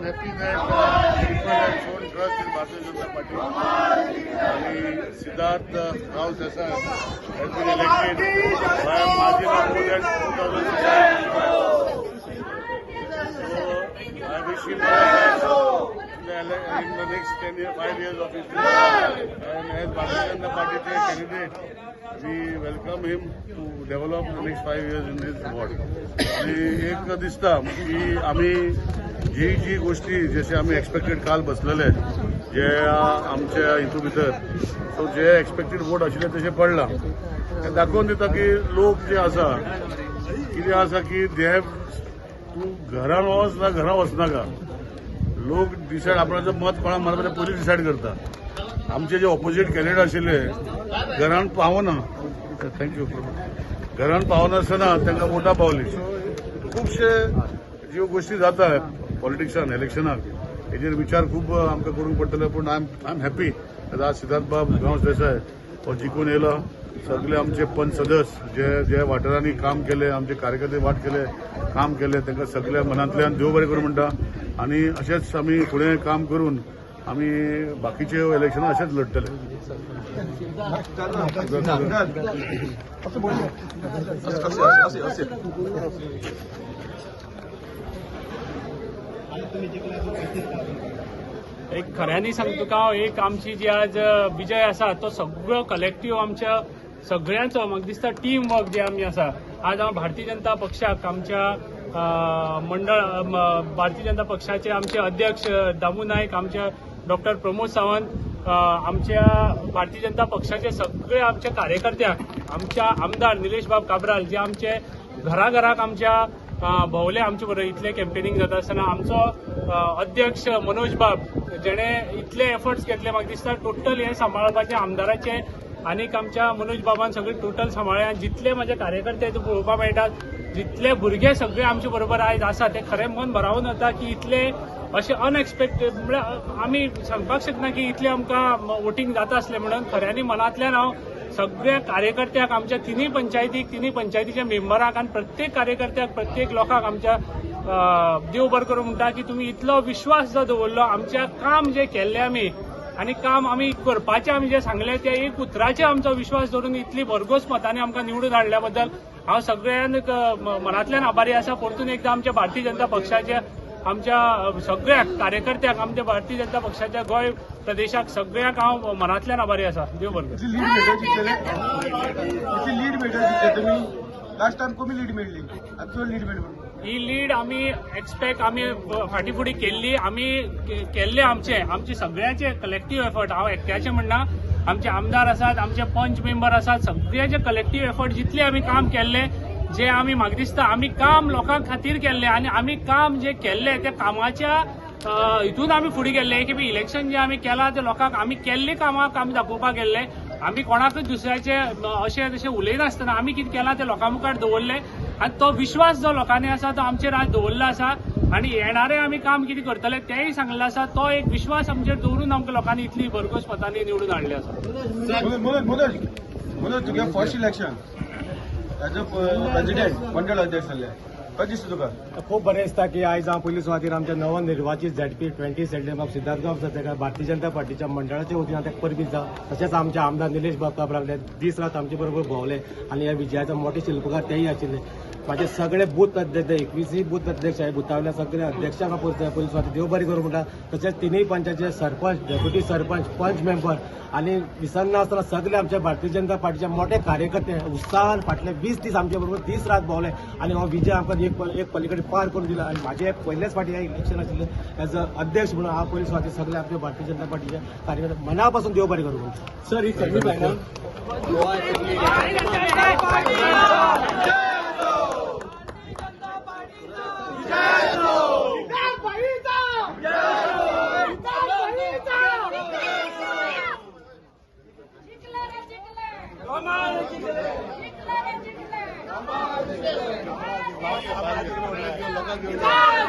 I'm happy that uh, people have shown trust in Bharatiya Janata Party. And Siddharth uh, Rao Desa has been elected by a margin of more than 2,000 So I wish him all the best in the, ele- in the next 10 years, 5 years of his term. And as Bharatiya Janata Party candidate, we welcome him to develop the next five years in his ward. आणि एक दिसता की आम्ही जी जी गोष्टी जसे आम्ही expected काल बसलेले जे आमच्या हितू भितर सो जे एक्सपेक्टेड वोट आशिल्ले तशें पडला. हें दाखोवन दिता की लोक जे आसा कितें आसा की दे हॅव तूं घरान वच ना घरा वचनाका लोक डिसायड आपणाचें मत कोणा मारता तें पयलीं डिसायड करता आमचे जे ऑपोजीट कॅन्डिडेट आशिल्ले घरान पावना थँक्यू घरान पावनासतना तांकां वोटां पावली सो खुबशे ज्यो गोश्टी जाता पॉलिटिक्सान इलेक्शनाक हेजेर विचार खूब आमकां करूंक पडटले पूण आय आय एम हॅपी आज सिद्धार्थ बाब गांवस देसाय हो। जिखून येयलो सगळे आमचे पंच सदस्य जे जे वाठारांनी काम केले आमचे कार्यकर्ते वाट केले काम केले तांकां सगळ्या मनांतल्यान देव बरें करूं म्हणटा। आनी अशेंच आमी फुडें काम करून आमी बाकीचे इलेक्शनां एक खऱ्यांनी सांगतो तुका एक आमची जी आज विजय आसा तो सगळो कलेक्टिव्ह आमच्या सगळ्यांचो म्हाका दिसता टीम वर्क जे आमी आसा आज हांव भारतीय जनता पक्षाक आमच्या मंडळ भारतीय जनता पक्षाचे आमचे अध्यक्ष दामू नायक आमच्या डॉक्टर प्रमोद सावंत आमच्या भारतीय जनता पक्षाचे सगळे आमच्या कार्यकर्त्याक आमच्या आमदार निलेश बाब काब्राल जे आमचे घराघराक आमच्या भोवले आमचे बरोबर इतले कॅम्पेनिंग जाता आसतना आमचो अध्यक्ष मनोज बाब जेणे इतले एफर्ट्स घेतले म्हाका दिसता टोटल हे सांबाळपाचे आमदाराचे आनीक आमच्या मनोज बाबान सगळे टोटल सांबाळ्ळे जितले माझे कार्यकर्ते पळोवपाक मेळटात जितले भुरगे सगळे आमचे बरोबर आयज आसा ते खरें मन भरावून वता की इतले अशें अनएक्सपेक्टेड म्हळ्यार म्हणजे, आमी सांगपाक शकना की इतले आमकां वोटींग जाता आसलें म्हणून. खऱ्यांनी मनांतल्यान हांव सगळ्या कार्यकर्त्याक आमच्या तिन्ही पंचायतीक तिन्ही पंचायतीच्या मेंबराक आनी प्रत्येक कार्यकर्त्याक प्रत्येक लोकांक आमच्या देव बरें करूं म्हणटा की तुमी इतलो विश्वास जो दवरलो आमच्या काम जे केल्लें आमी आनी काम आमी करपाचें आमी जे सांगले ते एक उतराचेर आमचो विश्वास दवरून इतली भरघोस मतांनी आमकां निवडून हाडल्या बद्दल हांव सगळ्यांक मनांतल्यान आभारी आसा. परतून एकदां आमच्या भारतीय जनता पक्षाचे आमच्या सगळ्याक कार्यकर्त्याक आमच्या भारतीय जनता पक्षाच्या गोंय प्रदेशाक सगळ्याक हांव मनांतल्यान आभारी आसा. देव बरें लीड लीड भेटो जिंकले तुम्ही? लास्ट टाइम कमी लीड मेळ्ळी आता चड लीड मेळ्ळी ही लीड आमी एक्सपेक्ट आमी फाटी फुडी केल्ली आमी केल्ले आमचे. आमचे सगळ्याचे कलेक्टिव्ह एफर्ट हांव एकट्याचे म्हणना आमचे आमदार आसात आमचे पंच मेंबर आसात सगळ्याचे कलेक्टिव्ह एफर्ट जितले आमी काम केल्ले जे आमी म्हाका दिसता आमी काम लोकां खातीर केल्ले आनी आमी काम जे केल्ले त्या कामाच्या हितून आमी फुडें गेल्ले की इलेक्शन जे आमी केलां ते लोकांक आमी केल्ली कामाक आमी दाखोवपाक गेल्ले आमी कोणाकच दुसऱ्याचे अशें तशें उलयनासतना आमी कितें केलां ते लोकां मुखार दवरले आनी तो विश्वास जो लोकांनी आसा तो आमचेर आज दवरलो आसा आनी येणारे आमी काम कितें करतले तेंय सांगलें आसा तो एक विश्वास आमचेर दवरून आमकां लोकांनी इतली भरघोस मतांनी निवडून हाडले आसा Manoj Manoj Manoj Tuge first election as a president मंडळ अध्यक्ष जाल्ले कशें दिसता तुका? खूब बरें दिसता की आयज हांव पुलीस सुवातेर आमच्या नवनिर्वाचित झेडपी ट्वेंटी सेप्टेंबर सिद्धार्थ गांव ताका भारतीय जनता पार्टीच्या मंडळाच्या वतीन हांव ताका परबीत जावं तशेंच आमचे आमदार निलेश बाब काब्राल दीस रात आमचे बरोबर भोंवले आनी ह्या विजयाचे मोठे शिल्पकार तेय आशिल्ले माझे सगळे बूथ अध्यक्ष एकवीसही बूथ अध्यक्ष आहे. बुथावल्या सगळे अध्यक्षांना पोलीस पोलीस वाले देव बरी करू म्हणटा तशेंच तिनूय पंचायतचे सरपंच डेप्युटी सरपंच पंच मेंबर आणि विसरना आसतना सगळे आमच्या भारतीय जनता पार्टीचे मोठे कार्यकर्ते उत्साहान फाटले वीस दीस आमच्या बरोबर दीस रात भोवले आणि हो विजय आमकां एक एक पलीकडे पार करून दिला. आणि माझे पहिलेच फाटी हे इलेक्शन आशिल्ले एज अ अध्यक्ष म्हणून हा पोलीस वाले सगळे आमच्या भारतीय जनता पार्टीचे कार्यकर्ते मनापासून देव बरी करू म्हणटा सर ही फायनल लगा